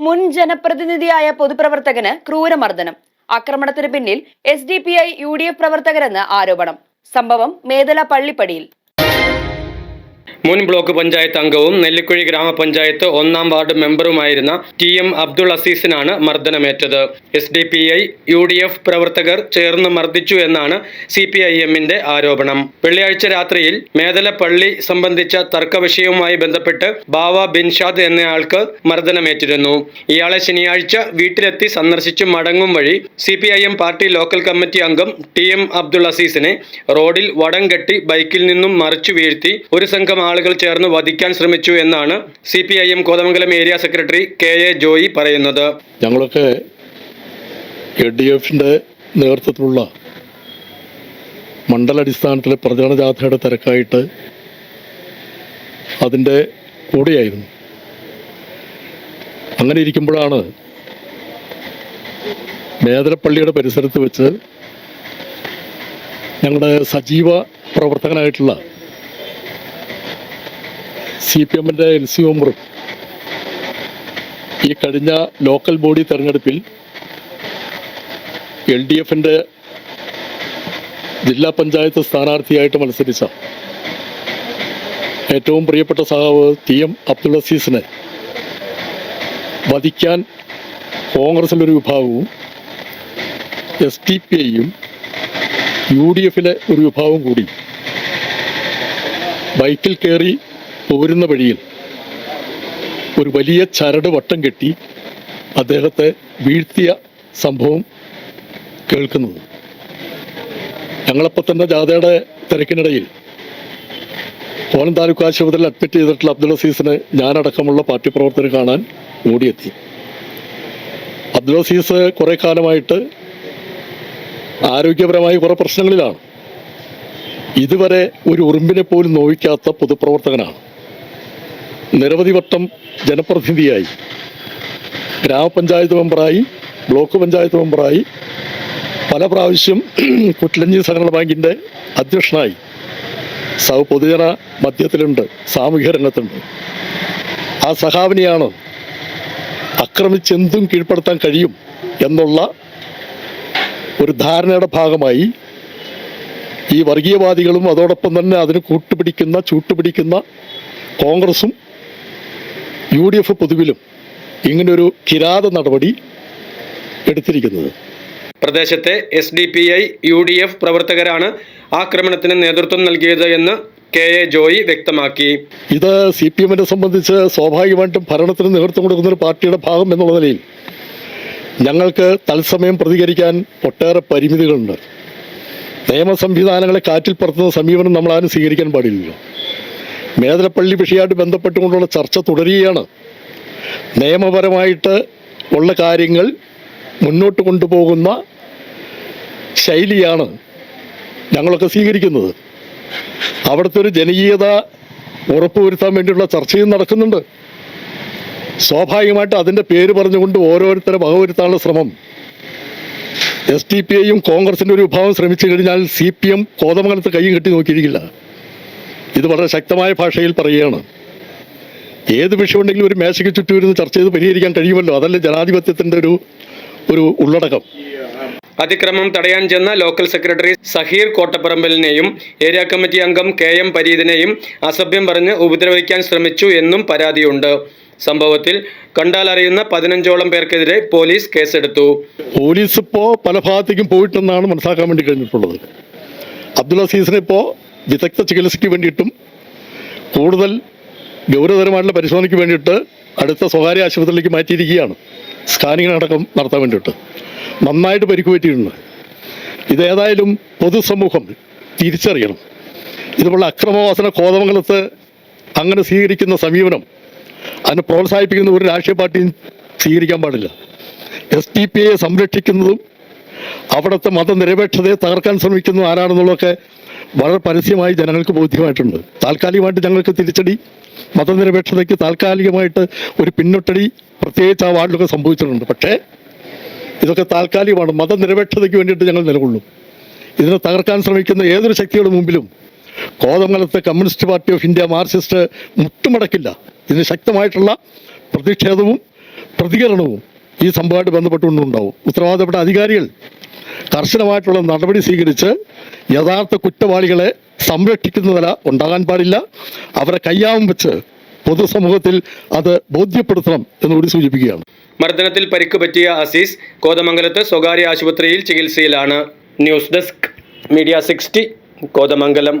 മുൻ ജനപ്രതിനിധിയായ പൊതുപ്രവർത്തകന് ക്രൂരമർദ്ദനം. ആക്രമണത്തിന് പിന്നിൽ S D P I U D F പ്രവർത്തകരെന്ന് ആരോപണം. സംഭവം മേദല പള്ളിപ്പടിയിൽ. മുൻ ബ്ലോക്ക് പഞ്ചായത്ത് അംഗവും നെല്ലിക്കുഴി ഗ്രാമപഞ്ചായത്ത് ഒന്നാം വാർഡ് മെമ്പറുമായിരുന്ന ടി എം അബ്ദുൾ അസീസിനാണ് മർദ്ദനമേറ്റത്. S D P I U D F പ്രവർത്തകർ ചേർന്ന് മർദ്ദിച്ചു എന്നാണ് സി പി ഐ എമ്മിന്റെ ആരോപണം. വെള്ളിയാഴ്ച രാത്രിയിൽ മേദല പള്ളി സംബന്ധിച്ച തർക്കവിഷയവുമായി ബന്ധപ്പെട്ട് ബാവ ബിൻഷാദ് എന്നയാൾക്ക് മർദ്ദനമേറ്റിരുന്നു. ഇയാളെ ശനിയാഴ്ച വീട്ടിലെത്തി സന്ദർശിച്ചു മടങ്ങും വഴി C P I M party local committee അംഗം ടി എം അബ്ദുൾ അസീസിനെ റോഡിൽ വടം കെട്ടി ബൈക്കിൽ നിന്നും മറിച്ചു വീഴ്ത്തി ഒരു സംഘം ആളുകൾ ചേർന്ന് വധിക്കാൻ ശ്രമിച്ചു എന്നാണ് C P I M Kothamangalam area secretary K A Joy പറയുന്നത്. ഞങ്ങളൊക്കെ എ ഡി എഫിന്റെ നേതൃത്വത്തിലുള്ള മണ്ഡലാടിസ്ഥാനത്തിലെ പ്രചരണ ജാഥയുടെ തിരക്കായിട്ട് അതിന്റെ കൂടെയായിരുന്നു. അങ്ങനെ ഇരിക്കുമ്പോഴാണ് മേദലപ്പള്ളിയുടെ പരിസരത്ത് വെച്ച് ഞങ്ങളുടെ സജീവ പ്രവർത്തകനായിട്ടുള്ള സി പി എമ്മിന്റെ എൽ സി ഒമറും ഈ കഴിഞ്ഞ ലോക്കൽ ബോഡി തെരഞ്ഞെടുപ്പിൽ എൽ ഡി എഫിന്റെ ജില്ലാ പഞ്ചായത്ത് സ്ഥാനാർത്ഥിയായിട്ട് മത്സരിച്ച ഏറ്റവും പ്രിയപ്പെട്ട സഹാവ് ടി എം അബ്ദുൾ അസീസിനെ വധിക്കാൻ ഒരു വിഭാഗവും എസ് ടി പി ഐയും യു ഡി എഫിലെ ഒരു വിഭാഗവും കൂടി ബൈക്കിൽ കയറി പോരുന്ന വഴിയിൽ ഒരു വലിയ ചരട് വട്ടം കെട്ടി അദ്ദേഹത്തെ വീഴ്ത്തിയ സംഭവം കേൾക്കുന്നത്. ഞങ്ങളപ്പോൾ തന്നെ ജാഥയുടെ തിരക്കിനിടയിൽ കോലം താലൂക്ക് ആശുപത്രിയിൽ അഡ്മിറ്റ് ചെയ്തിട്ടുള്ള അബ്ദുൾ അസീസിനെ ഞാനടക്കമുള്ള പാർട്ടി പ്രവർത്തകർ കാണാൻ ഓടിയെത്തി. അബ്ദുൾ അസീസ് കുറേ കാലമായിട്ട് ആരോഗ്യപരമായി കുറേ പ്രശ്നങ്ങളിലാണ്. ഇതുവരെ ഒരു ഉറുമ്പിനെ പോലും നോവിക്കാത്ത പൊതുപ്രവർത്തകനാണ്. നിരവധി വട്ടം ജനപ്രതിനിധിയായി. ഗ്രാമപഞ്ചായത്ത് മെമ്പറായി ബ്ലോക്ക് പഞ്ചായത്ത് മെമ്പറായി പല പ്രാവശ്യം കുറ്റിലഞ്ഞി സഹകരണ ബാങ്കിന്റെ അധ്യക്ഷനായി. സൗ പൊതുജന മധ്യത്തിലുണ്ട് സാമൂഹ്യ രംഗത്തുണ്ട്. ആ സഹാവിനെയാണ് ആക്രമിച്ചെന്തും കീഴ്പ്പെടുത്താൻ കഴിയും എന്നുള്ള ഒരു ധാരണയുടെ ഭാഗമായി ഈ വർഗീയവാദികളും അതോടൊപ്പം തന്നെ അതിന് കൂട്ടുപിടിക്കുന്ന ചൂട്ടുപിടിക്കുന്ന കോൺഗ്രസും യു ഡി എഫ് പൊതുവിലും ഇങ്ങനൊരു കിരാത നടപടി എടുത്തിരിക്കുന്നത്. പ്രദേശത്തെ S D P I U D F പ്രവർത്തകരാണ് ആക്രമണത്തിന് നേതൃത്വം നൽകിയത് എന്ന് കെ എ ജോയി വ്യക്തമാക്കി. ഇത് സി പി എമ്മിനെ സംബന്ധിച്ച് സ്വാഭാവികമായിട്ടും ഭരണത്തിന് നേതൃത്വം കൊടുക്കുന്ന ഒരു പാർട്ടിയുടെ ഭാഗം എന്നുള്ള നിലയിൽ ഞങ്ങൾക്ക് തത്സമയം പ്രതികരിക്കാൻ ഒട്ടേറെ പരിമിതികളുണ്ട്. നിയമ സംവിധാനങ്ങളെ കാറ്റിൽ പറത്തുന്ന സമീപനം ആരും സ്വീകരിക്കാൻ പാടില്ലല്ലോ. മേദലപ്പള്ളി വിഷയമായിട്ട് ബന്ധപ്പെട്ടുകൊണ്ടുള്ള ചർച്ച തുടരുകയാണ്. നിയമപരമായിട്ട് ഉള്ള കാര്യങ്ങൾ മുന്നോട്ട് കൊണ്ടുപോകുന്ന ശൈലിയാണ് ഞങ്ങളൊക്കെ സ്വീകരിക്കുന്നത്. അവിടുത്തെ ഒരു ജനകീയത ഉറപ്പുവരുത്താൻ വേണ്ടിയുള്ള ചർച്ചയും നടക്കുന്നുണ്ട്. സ്വാഭാവികമായിട്ട് അതിന്റെ പേര് പറഞ്ഞുകൊണ്ട് ഓരോരുത്തരെ വകവരുത്താനുള്ള ശ്രമം. എസ് ഡി പി ഐയും കോൺഗ്രസിന്റെ ഒരു വിഭാഗം ശ്രമിച്ചു കഴിഞ്ഞാൽ സി പി എം കോതമംഗലത്ത് കൈയും കെട്ടി നോക്കിയിരിക്കില്ല. ഇത് വളരെ ശക്തമായ ഭാഷയിൽ പറയുകയാണ്. ഏത് വിഷയമുണ്ടെങ്കിലും ഒരു മേശയ്ക്ക് ചുറ്റും ഇരുന്ന് ചർച്ച ചെയ്ത് പരിഹരിക്കാൻ കഴിയുമല്ലോ? അതല്ലേ ജനാധിപത്യത്തിന്റെ ഒരു ഒരു ഉള്ളടക്കം. അതിക്രമം തടയാൻ ചെന്ന ലോക്കൽ സെക്രട്ടറി സഹീർ കോട്ടപ്പറമ്പലിനെയും ഏരിയ കമ്മിറ്റി അംഗം കെ എം പരീതിനെയും അസഭ്യം പറഞ്ഞ് ഉപദ്രവിക്കാൻ ശ്രമിച്ചു എന്നും പരാതിയുണ്ട്. സംഭവത്തിൽ കണ്ടാൽ അറിയുന്ന പതിനഞ്ചോളം പേർക്കെതിരെ പോലീസ് കേസെടുത്തു. പോലീസ് ഇപ്പോൾ പല ഭാഗത്തേക്കും പോയിട്ടെന്നാണ് മനസ്സിലാക്കാൻ വേണ്ടി കഴിഞ്ഞിട്ടുള്ളത്. അബ്ദുൾ അസീസിനെ ഇപ്പോൾ വിദഗ്ധ ചികിത്സയ്ക്ക് വേണ്ടിയിട്ടും കൂടുതൽ ഗൗരവതരമായിട്ടുള്ള പരിശോധനയ്ക്ക് വേണ്ടിയിട്ട് അടുത്ത സ്വകാര്യ ആശുപത്രിയിലേക്ക് മാറ്റിയിരിക്കുകയാണ്. സ്കാനിങ് അടക്കം നടത്താൻ വേണ്ടിയിട്ട്. നന്നായിട്ട് പരിക്ക് പറ്റിയിട്ടുണ്ട് ഇതേതായാലും പൊതുസമൂഹം തിരിച്ചറിയണം. ഇതുപോലുള്ള അക്രമവാസന കോതമംഗലത്ത് അങ്ങനെ സ്വീകരിക്കുന്ന സമീപനം അതിനെ പ്രോത്സാഹിപ്പിക്കുന്ന ഒരു രാഷ്ട്രീയ പാർട്ടിയും സ്വീകരിക്കാൻ പാടില്ല. എസ് ടി പി ഐയെ സംരക്ഷിക്കുന്നതും അവിടുത്തെ മതനിരപേക്ഷതയെ തകർക്കാൻ ശ്രമിക്കുന്നതും ആരാണെന്നുള്ളതൊക്കെ വളരെ പരസ്യമായി ജനങ്ങൾക്ക് ബോധ്യമായിട്ടുണ്ട്. താൽക്കാലികമായിട്ട് ഞങ്ങൾക്ക് തിരിച്ചടി മതനിരപേക്ഷതയ്ക്ക് താൽക്കാലികമായിട്ട് ഒരു പിന്നൊട്ടടി പ്രത്യേകിച്ച് ആ വാർഡിലൊക്കെ സംഭവിച്ചിട്ടുണ്ട്. പക്ഷേ ഇതൊക്കെ താൽക്കാലികമാണ്. മതനിരപേക്ഷതയ്ക്ക് വേണ്ടിയിട്ട് ഞങ്ങൾ നിലകൊള്ളും. ഇതിനെ തകർക്കാൻ ശ്രമിക്കുന്ന ഏതൊരു ശക്തികളുടെ മുമ്പിലും കോതമംഗലത്തെ communist party of India Marxist മുട്ടുമടക്കില്ല. ഇതിന് ശക്തമായിട്ടുള്ള പ്രതിഷേധവും പ്രതികരണവും ഈ സംഭവമായിട്ട് ബന്ധപ്പെട്ടുകൊണ്ടുണ്ടാവും. ഉത്തരവാദിത്തപ്പെട്ട അധികാരികൾ കർശനമായിട്ടുള്ള നടപടി സ്വീകരിച്ച് യഥാർത്ഥ കുറ്റവാളികളെ സംരക്ഷിക്കുന്ന നില ഉണ്ടാകാൻ പാടില്ല. അവരെ കയ്യാവും വെച്ച് പൊതുസമൂഹത്തിൽ അത് ബോധ്യപ്പെടുത്തണം എന്നുകൂടി സൂചിപ്പിക്കുകയാണ്. മർദ്ദനത്തിൽ പരിക്ക് പറ്റിയ അസീസ് കോതമംഗലത്ത് സ്വകാര്യ ആശുപത്രിയിൽ ചികിത്സയിലാണ്. News desk media sixty Kothamangalam.